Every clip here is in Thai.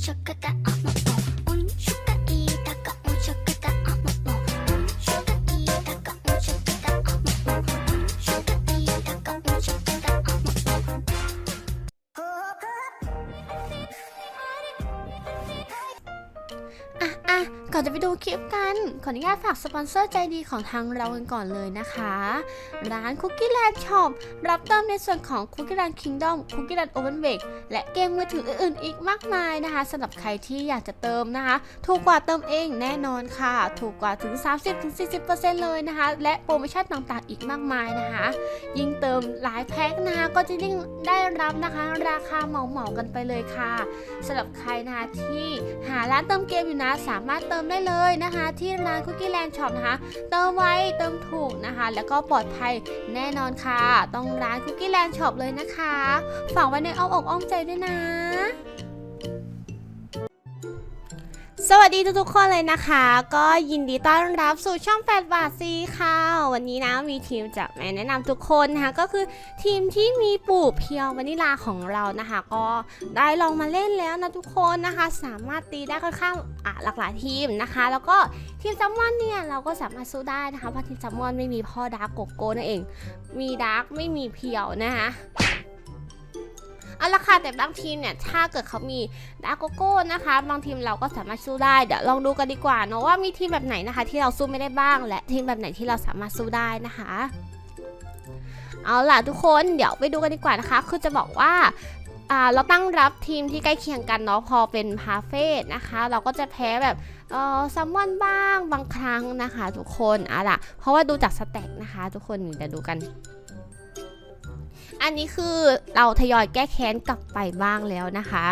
chuck ขออนุญาตฝากสปอนเซอร์ใจดีของทางเรากันก่อนเลยนะคะ ร้าน Cookie Land Shop รับเติมในส่วนของ Cookie Land Kingdom Cookie Land Open Bake และเกมมือถืออื่นๆ อีกมากมายนะคะสำหรับใครที่อยากจะเติมนะคะ ถูกกว่าเติมเองแน่นอนค่ะ ถูกกว่าถึง 30-40%เลยนะคะ และโปรโมชั่นต่างๆ อีกมากมายนะคะ ยิ่งเติมหลายแพ็คนะคะก็จะยิ่งได้รับนะคะ ราคาเหมาๆกันไปเลยค่ะสำหรับใครนะคะที่หาร้านเติมเกมอยู่นะสามารถเติมได้เลยนะคะที่ร้านคุกกี้แลนด์ช็อปนะคะ เติมไวเติมถูกนะคะ แล้วก็ปลอดภัยแน่นอนค่ะ ต้องร้านคุกกี้แลนด์ช็อปเลยนะคะ ฝากไว้ในอ้อมอกอ้อมใจด้วยนะ สวัสดีทุกๆคนเลยนะคะ ก็ยินดีต้อนรับสู่ช่อง8บาทซีค่ะ วันนี้นะมีทีมจะมาแนะนำทุกคนนะคะก็คือทีมที่มีปู่เพียววานิลาของเรานะคะ ก็ได้ลองมาเล่นแล้วนะทุกคนนะคะ สามารถตีได้ค่อนข้างอะหลากหลายทีมนะคะ แล้วก็ทีมซัมมอนเนี่ยเราก็สามารถสู้ได้นะคะเพราะทีมซัมมอนไม่มีพ่อดาร์กโกโก้นั่นเอง มีดาร์กไม่มีเพียวนะคะ เอาละค่ะแต่บางทีมเนี่ยถ้าเกิดเขามีดาโกโก้นะคะ บางทีมเราก็สามารถสู้ได้เดี๋ยวลองดูกันดีกว่าเนาะว่ามีทีมแบบไหนนะคะ ที่เราสู้ไม่ได้บ้าง และทีมแบบไหนที่เราสามารถสู้ได้นะคะเอาล่ะทุกคนเดี๋ยวไปดูกันดีกว่านะคะ คือจะบอกว่าอ่าเราตั้งรับทีมที่ใกล้เคียงกันเนาะพอเป็นพาเฟ่นะคะ เราก็จะแพ้แบบเออซัมมอนบ้างบางครั้งนะคะ ทุกคนเอาล่ะเพราะว่าดูจากสแต็กนะคะ ทุกคนเดี๋ยวดูกัน อันนี้คือเราทยอยแก้แค้นกลับไปบ้างแล้วนะคะ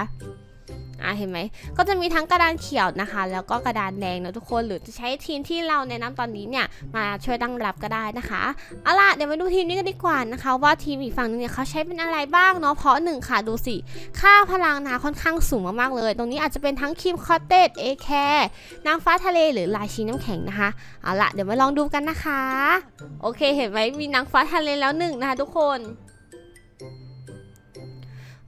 อะเห็นไหมก็จะมีทั้งกระดานเขียวนะคะ แล้วก็กระดานแดงนะทุกคนหรือจะใช้ทีมที่เราแนะนำตอนนี้เนี่ยมาช่วยตั้งรับก็ได้นะคะเอาล่ะเดี๋ยวมาดูทีมนี้กันดีกว่านะคะ ว่าทีมอีกฝั่งนึงเนี่ยเขาใช้เป็นอะไรบ้างเนาะเพราะหนึ่งค่ะดูสิ ค่าพลังนะค่อนข้างสูงมากๆเลย ตรงนี้อาจจะเป็นทั้งคิมคอตเตสเอแคร์นางฟ้าทะเลหรือลายชีน้ำแข็งนะคะเอาล่ะเดี๋ยวมาลองดูกันนะคะ โอเค เห็นไหมมีนางฟ้าทะเลแล้วหนึ่งนะคะทุกคน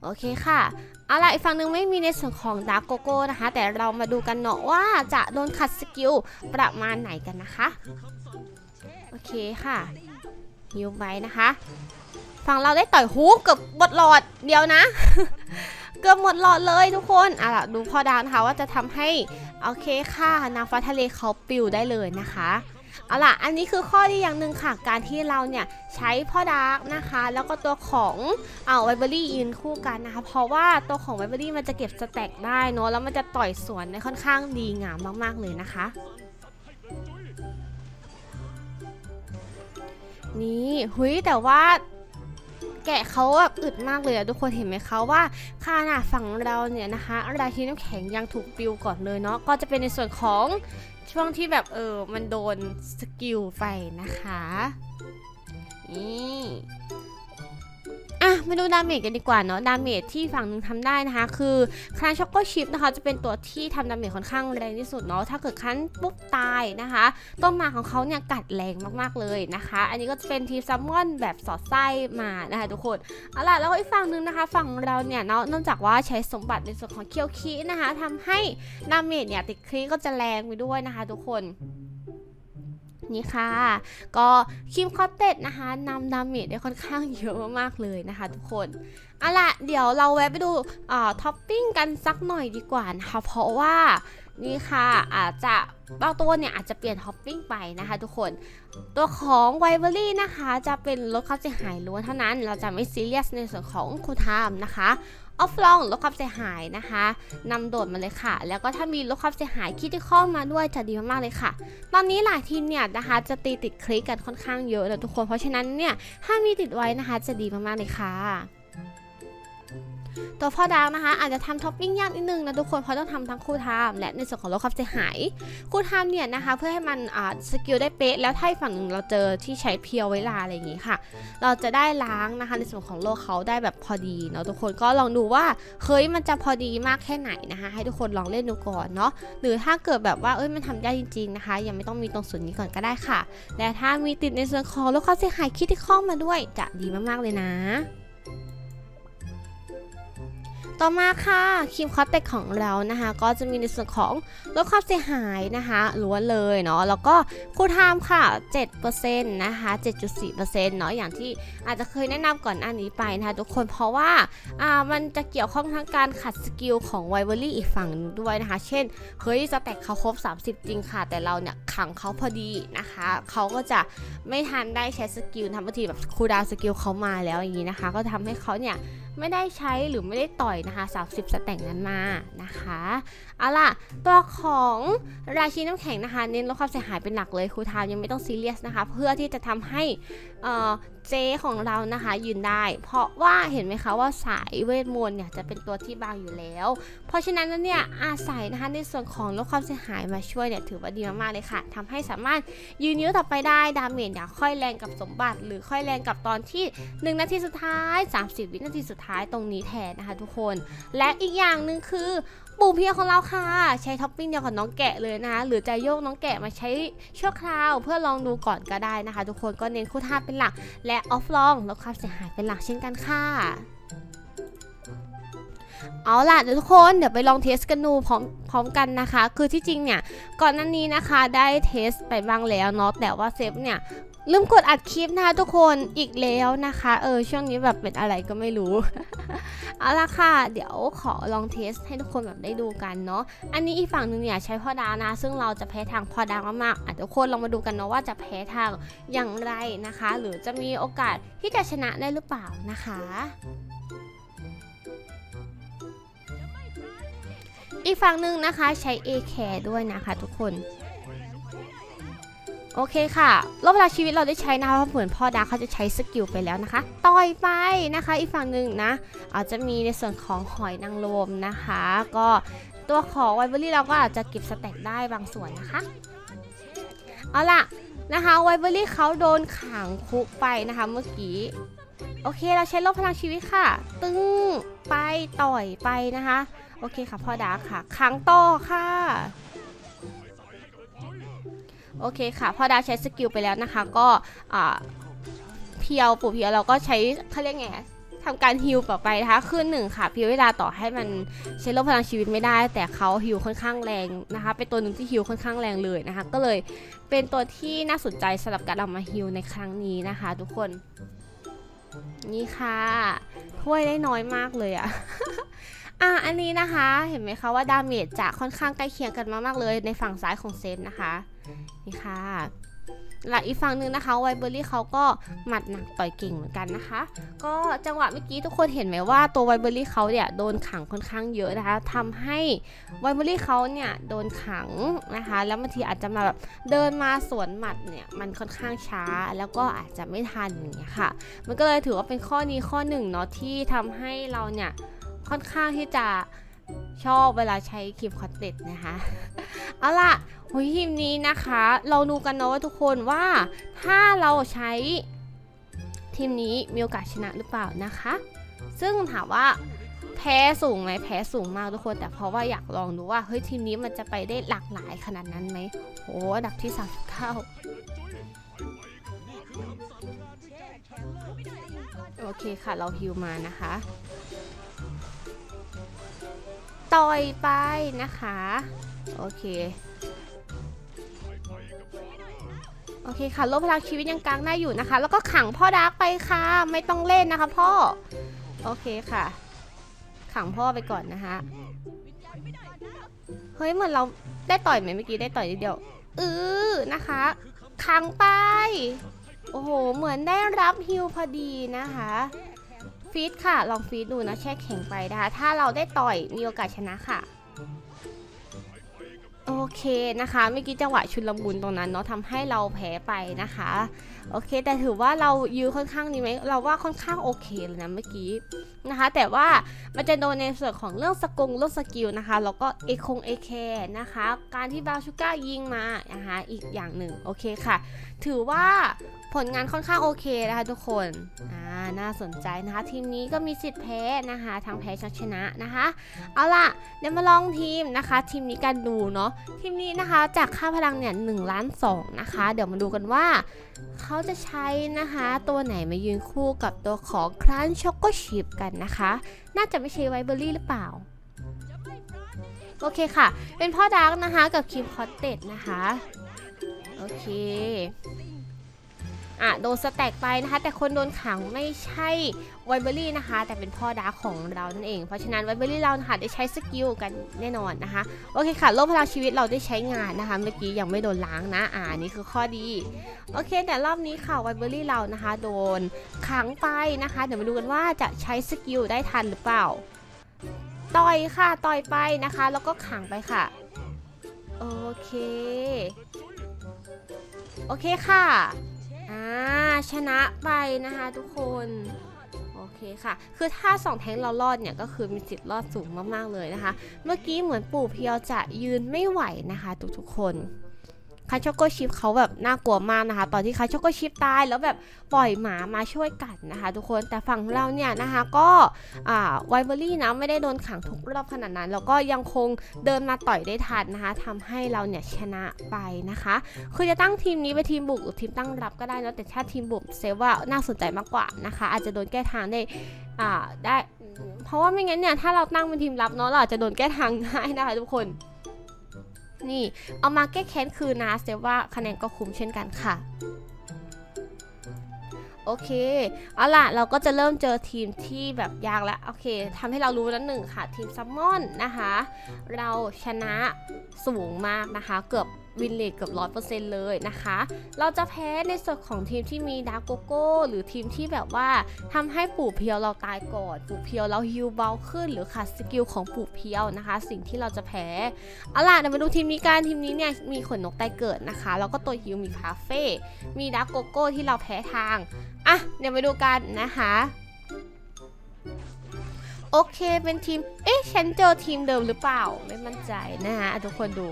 โอเคค่ะ เอาล่ะอีกฝั่งหนึ่งไม่มีในส่วนของดาร์กโกโก้นะคะ แต่เรามาดูกันเนาะว่าจะโดนขัดสกิลประมาณไหนกันนะคะ โอเคค่ะฮิวไว้นะคะ ฝั่งเราได้ต่อยฮูเกือบหมดหลอดเดียวนะ เกือบหมดหลอดเลยทุกคนเอาล่ะดูพอดาวนะคะว่าจะทำให้ โอเคค่ะนางฟ้าทะเลเขาปิวได้เลยนะคะ เอาล่ะ อันนี้คือข้อดีอย่างหนึ่งค่ะ การที่เราเนี่ยใช้พ่อดาร์กนะคะ แล้วก็ตัวของเอาไวเบอรี่ยืนคู่กันนะคะ เพราะว่าตัวของไวเบอรี่มันจะเก็บสแต็กได้เนอะแล้วมันจะต่อยสวนได้ค่อนข้างดีงามมากๆเลยนะคะ นี่หุยแต่ว่าแกะเขาแบบอึดมากเลยอะทุกคนเห็นไหมคะว่าขนาดฝั่งเราเนี่ยนะคะราชีน้ำแข็งยังถูกปิวก่อนเลยเนาะก็จะเป็นในส่วนของ ช่วงที่แบบเออมันโดนสกิลไฟนะคะนี่ะมาดูดาเมจกันดีกว่าเนาะดาเมจที่ฝั่งหนึงทำได้นะคะ คือคลานช็อกโกชิปนะคะ จะเป็นตัวที่ทำดาเมจค่อนข้างแรงที่สุดเนาะถ้าเกิดคันปุ๊บตายนะคะต้นมาของเขาเนี่ยกัดแรงมากๆเลยนะคะ อันนี้ก็จะเป็นทีมซัมมอนแบบสอดไส้มานะคะทุกคนเอาล่ะแล้วก็อีกฝั่งหนึงนะคะ ฝั่งเราเนี่ยเนาะนอกจากว่าใช้สมบัติในส่วนของเคียวคีนะคะทำให้ดาเมจเนี่ยติดคลีก็จะแรงไปด้วยนะคะ ทุกคน นี้ค่ะ ก็คิมคอตเต็ดนะคะนำดาเมจได้ค่อนข้างเยอะมากๆเลยนะคะ ทุกคนเอาละเดี๋ยวเราแวะไปดูท็อปปิ้งกันสักหน่อยดีกว่านะคะเพราะว่า นี่ค่ะอาจจะบางตัวเนี่ยอาจจะเปลี่ยนท็อปปิ้งไปนะคะทุกคนตัวของไวเบอรี่นะคะจะเป็นลดความเสียหายล้วนเท่านั้น เราจะไม่ซีเรียสในส่วนของคูทามนะคะออฟลองลดความเสียหายนะคะนำโดดมาเลยค่ะ แล้วก็ถ้ามีลดความเสียหายคิดที่ข้อมาด้วยจะดีมากๆเลยค่ะ ตอนนี้หลายทีมเนี่ยนะคะจะตีติดคลิกกันค่อนข้างเยอะเลยทุกคนเพราะฉะนั้นเนี่ยถ้ามีติดไว้นะคะจะดีมากๆเลยค่ะ ตัวพ่อดาวนะคะ อาจจะทำท็อปปิ้งยากนิดนึงนะทุกคนเพราะต้องทำทั้งคู่ไทม์และในส่วนของลดความเสียหายคู่ไทม์เนี่ยนะคะเพื่อให้มันอ่าสกิลได้เป๊ะแล้วถ้าฝั่งหนึ่งเราเจอที่ใช้เพียวไว้ลาอะไรอย่างงี้ค่ะ เราจะได้ล้างนะคะในส่วนของโลเขาได้แบบพอดีเนาะทุกคนก็ลองดูว่าเฮ้ยมันจะพอดีมากแค่ไหนนะคะ ให้ทุกคนลองเล่นดูก่อนเนาะหรือถ้าเกิดแบบว่าเอ้ยมันทำได้จริงๆนะคะ ยังไม่ต้องมีตรงส่วนนี้ก่อนก็ได้ค่ะและถ้ามีติดในส่วนของลดความเสียหายคิดที่ข้องมาด้วยจะดีมากๆเลยนะ ต่อมาค่ะครีมคอสเตกของเรานะคะ ก็จะมีในส่วนของลดความเสียหายนะคะล้วนเลยเนาะแล้วก็คูลไทม์ค่ะ 7%นะคะ 7.4%เนาะอย่างที่อาจจะเคยแนะนำก่อนหน้านี้ไปนะคะ ทุกคนเพราะว่าอ่ามันจะเกี่ยวข้องทั้งการขัดสกิลของไวเวอรี่อีกฝั่งด้วยนะคะ เช่นเฮ้ยสแต็กเขาครบ 30 จริงค่ะ แต่เราเนี่ยขังเขาพอดีนะคะเขาก็จะไม่ทันได้ใช้สกิลทำบางทีแบบคูลดาวสกิลเขามาแล้วอย่างนี้นะคะ ก็ทำให้เขาเนี่ย ไม่ได้ใช้หรือไม่ได้ต่อยนะคะ 30 สแต่งนั้นมานะคะเอาล่ะตัวของราชีน้ำแข็งนะคะ เน้นลดความเสียหายเป็นหลักเลยครูทาวยังไม่ต้องซีเรียสนะคะ เพื่อที่จะทำให้ เจของเรานะคะยืนได้ เพราะว่าเห็นไหมคะว่าสายเวทมนต์เนี่ยจะเป็นตัวที่บางอยู่แล้ว เพราะฉะนั้นเนี่ยอาศัยนะคะในส่วนของลดความเสียหายมาช่วยเนี่ยถือว่าดีมากๆเลยค่ะทำให้สามารถยืนยื้อต่อไปได้ดาเมจเนี่ยค่อยแรงกับสมบัติ หรือค่อยแรงกับตอนที่ 1 นาทีสุดท้าย 30 วินาทีสุดท้ายตรงนี้แทนนะคะทุกคน และอีกอย่างหนึ่งคือ ปูเพียของเราค่ะ ใช้ท็อปปิ้งเดียวกับน้องแกะเลยนะคะ หรือจะโยกน้องแกะมาใช้ชั่วคราวเพื่อลองดูก่อนก็ได้นะคะ ทุกคนก็เน้นคู่ท่าเป็นหลัก และออฟลองลดความเสียหายเป็นหลักเช่นกันค่ะ เอาล่ะเดี๋ยวทุกคนเดี๋ยวไปลองเทสกันดูพร้อมพร้อมกันนะคะ คือที่จริงเนี่ยก่อนหน้านี้นะคะได้เทสไปบ้างแล้วเนาะแต่ว่าเซฟเนี่ยลืมกดอัดคลิปนะคะทุกคนอีกแล้วนะคะ เออช่วงนี้แบบเป็นอะไรก็ไม่รู้ เอาละค่ะ เดี๋ยวขอลองเทสให้ทุกคนแบบได้ดูกันเนาะอันนี้อีกฝั่งหนึ่งเนี่ยใช้พ่อดาวนะ ซึ่งเราจะแพ้ทางพ่อดาวมากๆอะทุกคนลองมาดูกันเนาะว่าจะแพ้ทางอย่างไรนะคะ หรือจะมีโอกาสที่จะชนะได้หรือเปล่านะคะ อีกฝั่งหนึ่งนะคะใช้ A care ด้วยนะคะทุกคน โอเคค่ะรอบเวลาชีวิตเราได้ใช้นะคะเพราะเหมือนพ่อดาเขาจะใช้สกิลไปแล้วนะคะ ต่อยไปนะคะ อีกฝั่งหนึ่งนะ อาจจะมีในส่วนของหอยนางรมนะคะ ก็ตัวของไวเบอรี่เราก็อาจจะเก็บสแต็กได้บางส่วนนะคะ เอาล่ะนะคะไวเบอรี่เขาโดนขังคุกไปนะคะเมื่อกี้ โอเคเราใช้ลบพลังชีวิตค่ะ ตึ้งไปต่อยไปนะคะ โอเคค่ะพ่อดาค่ะขังต่อค่ะ โอเคค่ะพอดาใช้สกิลไปแล้วนะคะ ก็เพียวปู่เพียวเราก็ใช้เขาเรียกไงทำการฮิลต่อไปนะคะคือหนึ่งค่ะเพียวเวลาต่อให้มันใช้ลบพลังชีวิตไม่ได้ แต่เขาฮิลค่อนข้างแรงนะคะ เป็นตัวหนึ่งที่ฮิลค่อนข้างแรงเลยนะคะ ก็เลยเป็นตัวที่น่าสนใจสำหรับการเอามาฮิลในครั้งนี้นะคะ ทุกคน นี่ค่ะถ้วยได้น้อยมากเลยอะอะ อันนี้นะคะ เห็นไหมคะว่าดาเมจจะค่อนข้างใกล้เคียงกันมากๆเลยในฝั่งซ้ายของเซตนะคะ นี่ค่ะ หลักอีกฝั่งหนึ่งนะคะไวเบอรี่เขาก็หมัดหนักต่อยเก่งเหมือนกันนะคะ ก็จังหวะเมื่อกี้ทุกคนเห็นไหมว่าตัวไวเบอรี่เขาเนี่ยโดนขังค่อนข้างเยอะนะคะทำให้ไวเบอรี่เขาเนี่ยโดนขังนะคะ แล้วบางทีอาจจะมาแบบเดินมาสวนหมัดเนี่ยมันค่อนข้างช้าแล้วก็อาจจะไม่ทันอย่างเงี้ยค่ะ มันก็เลยถือว่าเป็นข้อนี้ข้อหนึ่งเนาะที่ทำให้เราเนี่ยค่อนข้างที่จะชอบเวลาใช้ครีมคอนเทนต์นะคะ เอาล่ะโอ้ยทีมนี้นะคะ เราดูกันเนาะว่าทุกคนว่าถ้าเราใช้ทีมนี้มีโอกาสชนะหรือเปล่านะคะ ซึ่งถามว่าแพ้สูงไหมแพ้สูงมากทุกคน แต่เพราะว่าอยากลองดูว่าเฮ้ยทีมนี้มันจะไปได้หลากหลายขนาดนั้นไหมโอ้อันดับที่39โอเคค่ะเราฮิวมานะคะ ต่อยไปนะคะ โอเค โอเคค่ะลบพลังชีวิตยังกลางได้อยู่นะคะ แล้วก็ขังพ่อดาร์กไปค่ะ ไม่ต้องเล่นนะคะพ่อ โอเคค่ะ ขังพ่อไปก่อนนะคะเฮ้ยเหมือนเราได้ต่อยไหมเมื่อกี้ได้ต่อยนิดเดียวอือนะคะ ขังไป โอ้โห เหมือนได้รับฮิวพอดีนะคะฟีดค่ะ ลองฟีดดูนะแช่แข็งไปนะคะ ถ้าเราได้ต่อยมีโอกาสชนะค่ะ โอเคนะคะเมื่อกี้จังหวะชุนลมุนตรงนั้นเนาะทำให้เราแพ้ไปนะคะ โอเค แต่ถือว่าเรายื้อค่อนข้างดีไหมเราว่าค่อนข้างโอเคเลยนะเมื่อกี้นะคะ แต่ว่ามันจะโดนในส่วนของเรื่องสกงเรื่องสกิลนะคะแล้วก็เอคงเอแคนะคะ การที่บาชูก้ายิงมานะคะอีกอย่างหนึ่งโอเคค่ะ ถือว่า ผลงานค่อนข้างโอเคนะคะทุกคนอ่าน่าสนใจนะคะ ทีมนี้ก็มีสิทธิ์แพ้นะคะทั้งแพ้ทั้งชนะนะคะ เอาล่ะเดี๋ยวมาลองทีมนะคะ ทีมนี้กันดูเนาะทีมนี้นะคะจากค่าพลังเนี่ยหนึ่งล้านสองนะคะ เดี๋ยวมาดูกันว่า เขาจะใช้นะคะตัวไหนมายืนคู่กับตัวของครันช็อกโกชิพกันนะคะ น่าจะไม่ใช่ไวเบอรี่หรือเปล่าโอเคค่ะ เป็นพ่อดาร์กนะคะกับคิมคอตเต็ดนะคะ โอเค อะโดนสแต็กไปนะคะ แต่คนโดนขังไม่ใช่ไวเบอรี่นะคะ แต่เป็นพ่อดาของเรานั่นเอง เพราะฉะนั้นไวเบอรี่เรานะคะได้ใช้สกิลกันแน่นอนนะคะ โอเคค่ะ โลกพลังชีวิตเราได้ใช้งานนะคะ เมื่อกี้ยังไม่โดนล้างนะอ่านี่คือข้อดี โอเค แต่รอบนี้ค่ะไวเบอรี่เรานะคะ โดนขังไปนะคะ เดี๋ยวมาดูกันว่าจะใช้สกิลได้ทันหรือเปล่า ต่อยค่ะ ต่อยไปนะคะ แล้วก็ขังไปค่ะ โอเค โอเคค่ะ อ่าชนะไปนะคะทุกคนโอเคค่ะ คือถ้าสองแทงเรารอดเนี่ยก็คือมีสิทธิ์รอดสูงมากๆเลยนะคะ เมื่อกี้เหมือนปู่เพียวจะยืนไม่ไหวนะคะ ทุกๆคน คาช็อกโกชิปเขาแบบน่ากลัวมากนะคะ ตอนที่คาช็อกโกชิปตายแล้วแบบปล่อยหมามาช่วยกัดนะคะ ทุกคนแต่ฝั่งเราเนี่ยนะคะก็อ่าไวเบอรี่นะไม่ได้โดนขังทุกรอบขนาดนั้น แล้วก็ยังคงเดินมาต่อยได้ทันนะคะทำให้เราเนี่ยชนะไปนะคะ คือจะตั้งทีมนี้เป็นทีมบุกหรือทีมตั้งรับก็ได้นะแต่ถ้าทีมบุกเซฟว่าน่าสนใจมากกว่านะคะ อาจจะโดนแก้ทางได้ได้ เพราะว่าไม่งั้นเนี่ยถ้าเราตั้งเป็นทีมรับเนาะเราอาจจะโดนแก้ทางง่ายนะคะทุกคน นี่เอามาแก้แค้นคืนนะเซว่าคะแนนก็คุ้มเช่นกันค่ะโอเค เอาล่ะ เราก็จะเริ่มเจอทีมที่แบบยากแล้ว โอเคทำให้เรารู้แล้วหนึ่งค่ะ ทีมซัมมอนนะคะ เราชนะสูงมากนะคะ เกือบ วินเลทเกือบร้อยเปอร์เซ็นต์เลยนะคะ เราจะแพ้ในส่วนของทีมที่มีดาร์กโกโก้ หรือทีมที่แบบว่าทำให้ปู่เพียวเราตายก่อน ปู่เพียวเราฮิวเบาขึ้น หรือขาดสกิลของปู่เพียวนะคะ สิ่งที่เราจะแพ้เอาล่ะเดี๋ยวมาดูทีมนี้กันทีมนี้เนี่ยมีขนนกไตเกิดนะคะ แล้วก็ตัวฮิวมีคาเฟ่มีดาร์กโกโก้ที่เราแพ้ทางอะเดี๋ยวมาดูกันนะคะโอเคเป็นทีม เอ๊ะ ฉันเจอทีมเดิมหรือเปล่า ไม่มั่นใจนะคะทุกคนดู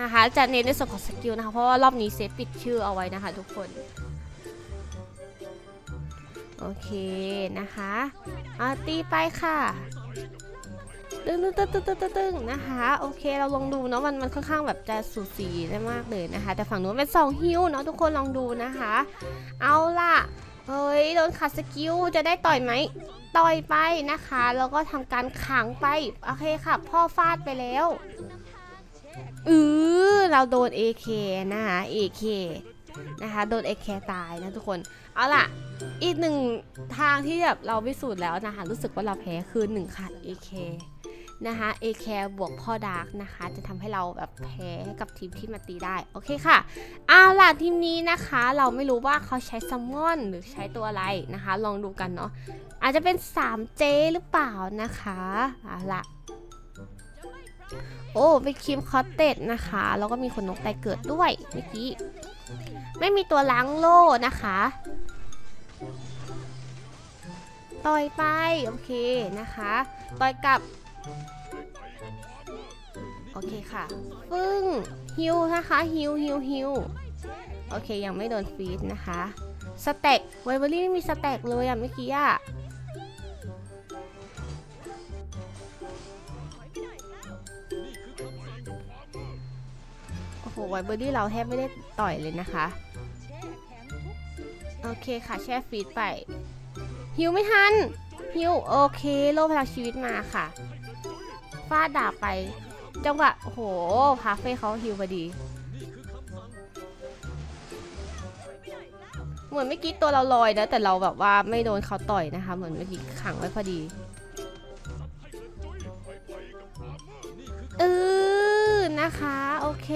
นะคะจะเน้นในส่วนของสกิลนะคะเพราะว่ารอบนี้เซฟปิดชื่อเอาไว้นะคะทุกคนโอเคนะคะเอาตีไปค่ะตึ้งตึ้งตึ้งตึ้งตึ้งตึ้งนะคะโอเคเราลองดูเนาะมันมันค่อนข้างแบบจะสูสีได้มากเลยนะคะ แต่ฝั่งนู้นเป็นสองฮิวเนาะทุกคนลองดูนะคะ เอาล่ะเฮ้ยโดนขัดสกิลจะได้ต่อยไหมต่อยไปนะคะ แล้วก็ทำการขังไป โอเคค่ะ พ่อฟาดไปแล้ว เออเราโดน AK นะคะ AK นะคะโดน AK ตายนะทุกคน เอาล่ะ อีกหนึ่งทางที่แบบเราพิสูจน์แล้วนะคะ รู้สึกว่าเราแพ้คือหนึ่งค่ะ AK นะคะ AK บวกพ่อดาร์กนะคะ จะทำให้เราแบบแพ้ให้กับทีมที่มาตีได้ โอเคค่ะเอาล่ะทีมนี้นะคะ เราไม่รู้ว่าเขาใช้ซัมมอนหรือใช้ตัวอะไรนะคะ ลองดูกันเนาะอาจจะเป็น 3J หรือเปล่านะคะเอาล่ะ โอ้ เป็นครีมคอตเต็ดนะคะ แล้วก็มีขนนกไตเกิดด้วยเมื่อกี้ ไม่มีตัวล้างโล่นะคะ ต่อยไป โอเคนะคะ ต่อยกลับ โอเคค่ะปึ้งฮิวนะคะฮิวฮิวฮิวโอเค ยังไม่โดนฟีดนะคะ สเต็กไวเบอรี่ไม่มีสเต็กเลยอะเมื่อกี้อะ ไวเบอรี่เราแทบไม่ได้ต่อยเลยนะคะ โอเคค่ะแช่ฟีดไป ฮิวไม่ทัน ฮิวโอเค โลพลังชีวิตมาค่ะฟาดดาบไป จังหวะโอ้โหพาเฟ่เขาฮิวพอดี เหมือนเมื่อกี้ตัวเราลอยนะ แต่เราแบบว่าไม่โดนเขาต่อยนะคะ เหมือนเมื่อกี้ขังไว้พอดี นะคะ โอเค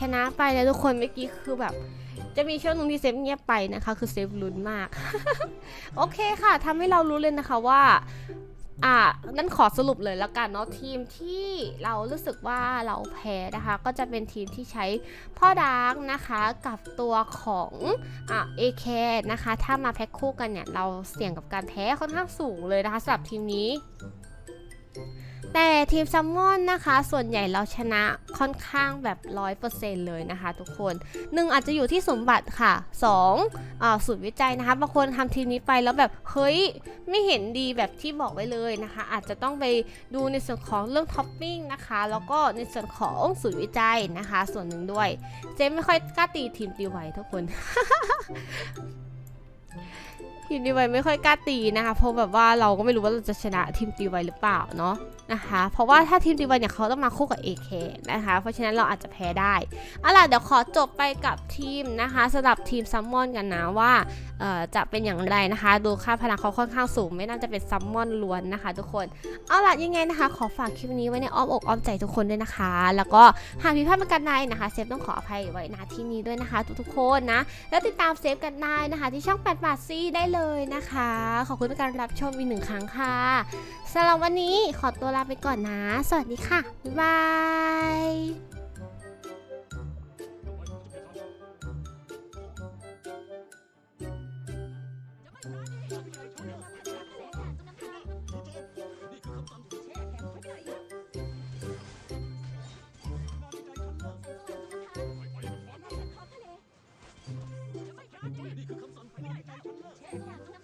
ชนะไปแล้วทุกคนเมื่อกี้คือแบบ จะมีช่วงหนึงที่เซฟเงียบไปนะคะ คือเซฟลุ้นมาก โอเคค่ะทำให้เรารู้เลยนะคะว่าอ่างั้นขอสรุปเลยแล้วกันเนาะทีมที่เรารู้สึกว่าเราแพ้นะคะ ก็จะเป็นทีมที่ใช้พ่อดาร์กนะคะกับตัวของอ่าเอแคนะคะ ถ้ามาแพ็คคู่กันเนี่ย เราเสี่ยงกับการแพ้ค่อนข้างสูงเลยนะคะสำหรับทีมนี้ แต่ทีมซัมมอนนะคะ ส่วนใหญ่เราชนะค่อนข้างแบบร้อยเปอร์เซ็นต์เลยนะคะทุกคนหนึ่งอาจจะอยู่ที่สมบัติค่ะสองอ่าสูตรวิจัยนะคะบางคนทำทีมนี้ไปแล้วแบบเฮ้ยไม่เห็นดีแบบที่บอกไว้เลยนะคะ อาจจะต้องไปดูในส่วนของเรื่องท็อปปิ้งนะคะ แล้วก็ในส่วนของสูตรวิจัยนะคะ ส่วนหนึ่งด้วย เจไม่ค่อยกล้าตีทีมตีไวทุกคน ทีมตีไวไม่ค่อยกล้าตีนะคะเพราะแบบว่าเราก็ไม่รู้ว่าเราจะชนะทีมตีไวหรือเปล่าเนาะนะคะ เพราะว่าถ้าทีมตีไวเนี่ยเขาต้องมาคู่กับ AK นะคะ เพราะฉะนั้นเราอาจจะแพ้ได้เอาล่ะเดี๋ยวขอจบไปกับทีมนะคะสำหรับทีมซัมมอนกันนะว่าจะเป็นอย่างไรนะคะ ดูค่าพลังเขาค่อนข้างสูง ไม่น่าจะเป็นซัมมอนล้วนนะคะ ทุกคนเอาล่ะยังไงนะคะ ขอฝากคลิปนี้ไว้ในอ้อมอกอ้อมใจทุกคนด้วยนะคะ แล้วก็หากผิดพลาดประการใดนะคะเซฟต้องขออภัยไว้ณที่นี้ด้วยนะคะ ทุกๆคนนะแล้วติดตามเซฟกันได้นะคะ ที่ช่อง8บาทซีได้เลเลยนะคะ ขอบคุณในการรับชมอีกหนึ่งครั้งค่ะสำหรับวันนี้ขอตัวลาไปก่อนนะ สวัสดีค่ะ บ๊ายบาย Yeah.